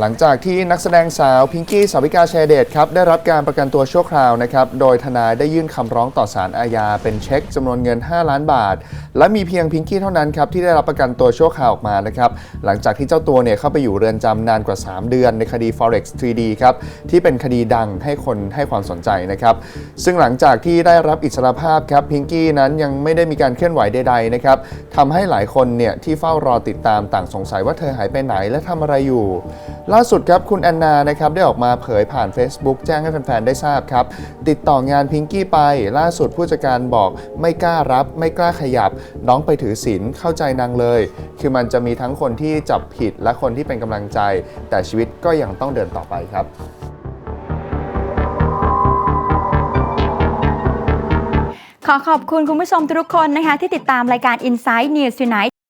หลังจากที่นักแสดงสาวพิงกี้สาวิกาแชเดตครับได้รับการประกันตัวชั่วคราวนะครับโดยทนายได้ยื่นคำร้องต่อศาลอาญาเป็นเช็คจำนวนเงิน 5 ล้านบาท และมีเพียงพิงกี้เท่านั้นครับที่ได้รับประกันตัวชั่วคราวออกมานะครับหลังจากที่เจ้าตัวเนี่ยเข้าไปอยู่เรือนจำนานกว่า 3 เดือนในคดี forex 3D ครับที่เป็นคดีดังให้คนให้ความสนใจนะครับซึ่งหลังจากที่ได้รับอิสรภาพครับพิงกี้นั้นยังไม่ได้มีการเคลื่อนไหวใดๆนะครับทำให้หลายคนเนี่ยที่เฝ้ารอติดตามต่างสงสัยว่าเธอหายไปไหนและทำอะไรอยู่ล่าสุดครับคุณแอนนานะครับได้ออกมาเผยผ่าน Facebook แจ้งให้แฟนๆ ได้ทราบครับ ติดต่องานพิงกี้ไป ล่าสุดผู้จัดการบอกไม่กล้ารับ ไม่กล้าขยับ น้องไปถือศีลเข้าใจนางเลย คือมันจะมีทั้งคนที่จับผิดและคนที่เป็นกำลังใจ แต่ชีวิตก็ยังต้องเดินต่อไปครับขอขอบคุณคุณผู้ชมทุกคนนะคะ ที่ติดตามรายการ Inside News Tonight